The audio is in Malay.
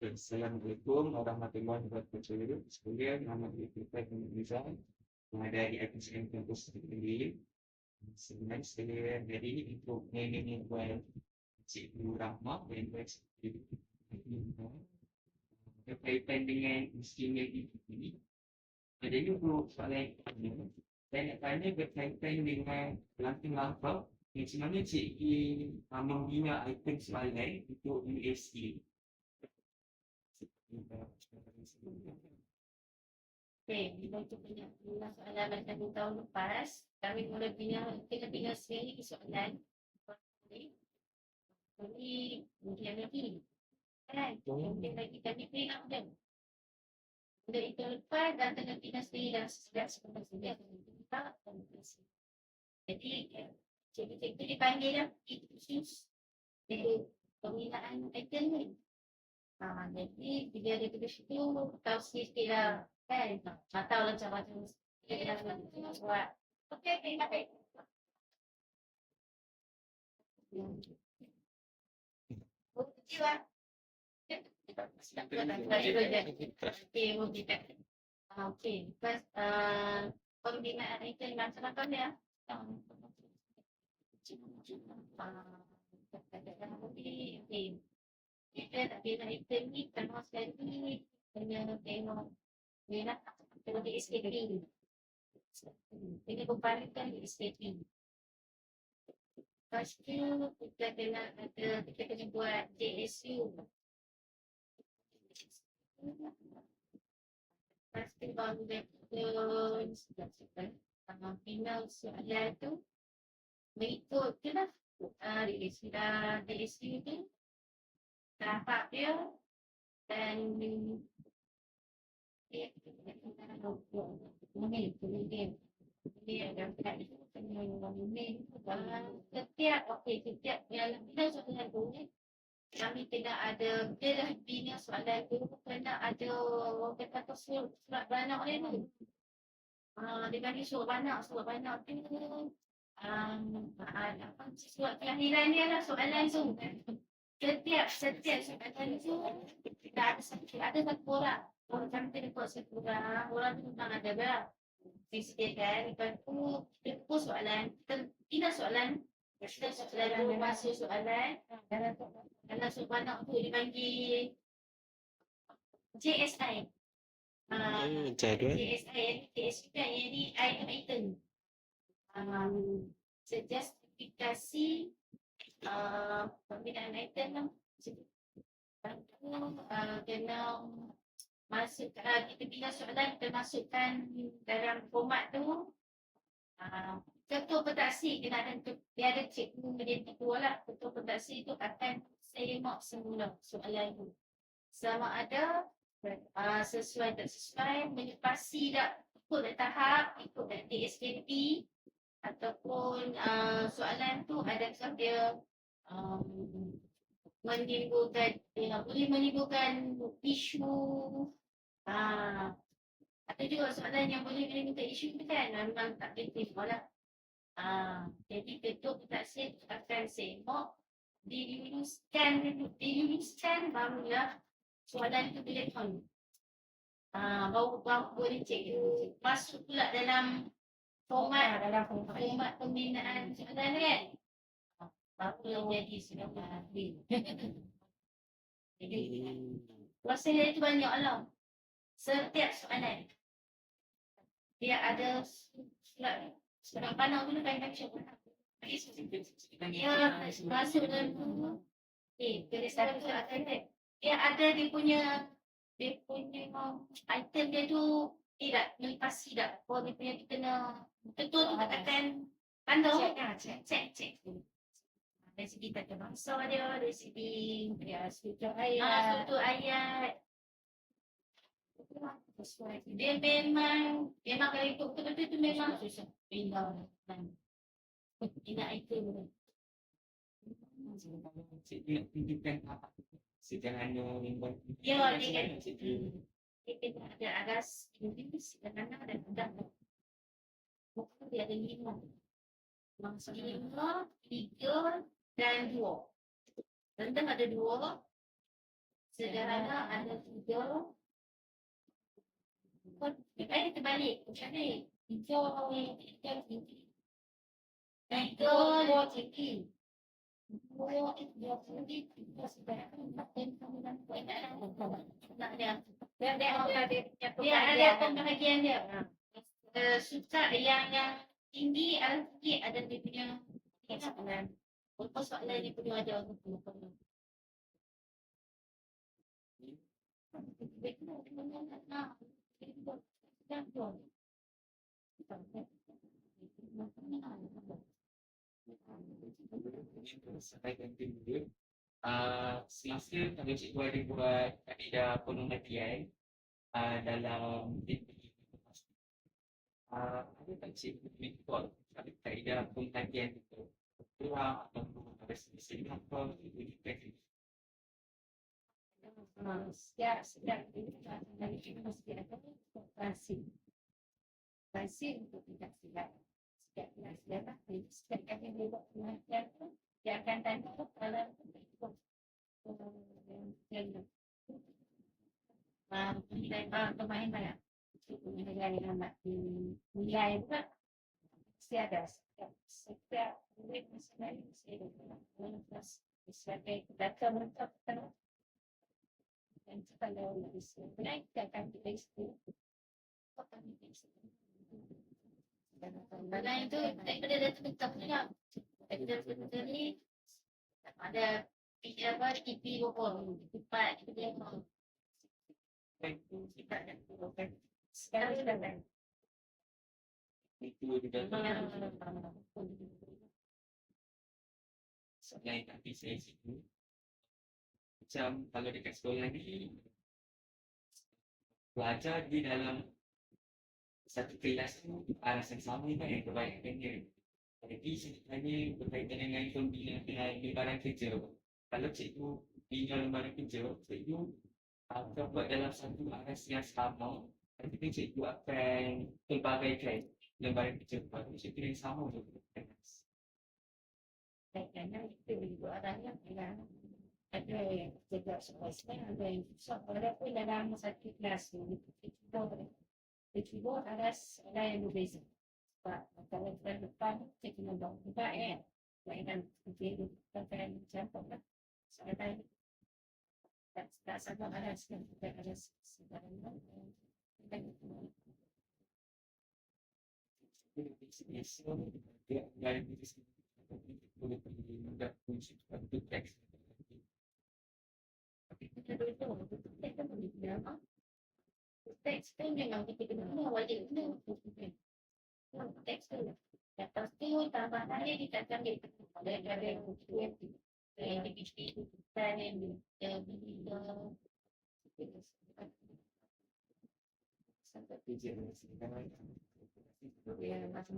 Assalamualaikum warahmatullahi wabarakatuh. Sekalian, nama saya Tuan Nizam. Dari FSM Kampus Negeri. Sebenarnya saya hari ini untuk mengenai buat Cikgu Rahmah dan buat Cikgu berkaitan dengan istimewa ini. Jadi untuk soalan ini, saya nak tanya berkaitan dengan langkah-langkah yang sebenarnya cikgu membina item soalan untuk USC. Okey, bila kita punya punya soalan macam tahun lepas, kami mula bina, kita bina sendiri soalan. Jadi, mungkin lagi. Kan? Mungkin lagi kami bina dia. Untuk itu lepas dan tengah bina sendiri dan sedap sebentar sedia. Kita akan berhasil. Jadi, eh, cikgu-cikgu dipanggil lah. Itu khusus. Dari pembinaan item ni. Ha, jadi bila dia pergi situ, tahu sikit lah kan. Tak tahu lah macam-macam. Dia dah buat. Okey, okey, okey. Oh, kecil lah. Okey, oh, kita. Ah, Okey, lepas uh, pembinaan itu macam apa dia? Um, Okey. Kita nak bina item ni pertama sekali kena tengok minat kena di SKP. Kena comparekan di SKP. Lepas tu kita kena ada kita kena buat JSU. Lepas tu baru dia kita uh, final soalan tu mengikut tu lah uh, sudah JSU tu tapak dia dan akan setiap okey setiap yang bila soalan tu kami kena ada dia dah bina soalan tu kena ada orang kata surat surat banyak dia tu. Ah, dia bagi surat banyak surat banyak tu um, apa surat kelahiran dia lah soalan tu setiap setiap soalan tu kita ada satu ada satu orang. Orang cantik dia buat satu orang orang tu memang ada berak sikit kan. Lepas tu pun soalan. Kita bina soalan. Kita soalan tu masuk soalan. Dalam dalam soalan banyak tu dipanggil JSI Ah, Hmm, jadual. JSI JSI kan yang ni item item um, justifikasi uh, pembinaan item lah. Lepas tu uh, kena masuk uh, kita bina soalan kita masukkan dalam format tu uh, ketua pentaksi kena ada dia ada cikgu dia ketua lah. Ketua pentaksi tu akan semak semula soalan tu. Sama ada uh, sesuai tak sesuai menyepasi tak ikut tahap ikut tak DSKP uh, soalan tu adakah dia um, menimbulkan ya, boleh menimbulkan isu. Ah ada juga soalan yang boleh menimbulkan isu tu kan memang tak terima lah. Ah jadi ketua pentaksi akan semok diluluskan diluluskan barulah soalan tu boleh on ah baru baru boleh cek masuk pula dalam format dalam format pembinaan tu kan baru jadi sudah habis jadi Proses dia tu banyak lah. Setiap soalan. Dia ada surat surat panah dulu kan kan cakap. Dia masuk dalam tu. Eh, dari akan dia. Dia ada dia punya dia punya item dia tu tidak melipasi tak. Oh, dia punya kita kena betul tu katakan pandang. Cek, cek, cek. Dari segi tata bangsa dia, dari segi Ya, struktur Ah, ayat. struktur ayat. Dia memang, memang kalau ikut betul-betul tu memang susah pindah dan tidak item. Cikgu nak tunjukkan apa sejalannya membuat Ya, dia kan. Kena ada aras, Inggeris, kadang-kadang ada udang. Bukan dia ada lima. Lima, tiga dan dua. Tentang ada dua. Sederhana ada tiga. Kau ada terbalik. Macam mana? Tiga tiga tinggi. Tiga dua tinggi. Dua tiga tinggi. Tiga sederhana. Makin kamu dan kau enak. Nak dia. Dia dia ada dia punya Dia ada pembahagian. dia. Uh, suka yang yang tinggi ada tinggi ada dia punya soalan. Lepas soalan dia punya ada aku sampaikan ke dia uh, semasa kalau cikgu ada buat kaedah pengertian uh, dalam uh, ada tak cikgu mentor ada kaedah pengertian itu kurang ataupun ada sedikit apa itu dipilih Setiap setiap kita dari kita mesti ada operasi. Operasi untuk tidak silap. Setiap tidak silap, setiap kali dia buat pengajian tu, dia akan tanya nilai pemain banyak. Nilai yang nak dinilai pula. Mesti ada setiap setiap murid mesti ada sebagai data kan dan bisa naik akan kita akan kita istri Karena itu lah. Data bentuk ni ada P apa kita lima. Kita ada berapa? sekarang sudah ada itu juga selain tapi saya situ macam kalau dekat sekolah ni pelajar di dalam satu kelas tu arah yang sama kan yang kebanyakan dia jadi sebenarnya berkaitan dengan pembinaan dengan lembaran kerja kalau cikgu bina lembaran kerja cikgu akan buat dalam satu arah yang sama nanti cikgu akan pelbagaikan lembaran kerja baru cikgu yang sama untuk kelas Kayaknya itu ibu arahnya bilang ada yang juga sekolah ada yang susah. Walaupun dalam satu kelas ni kita kita harus ada yang berbeza sebab kalau kita depan kita kena buat juga kan mainan kita akan campur kan soalnya tak tak sama ada sekarang kita ada sekarang dia dari diri teks Kita dulu tu, kita tu memang kita kita dia ada ada yang kita yang kita kita yang dia bila sampai kerja sekarang ya macam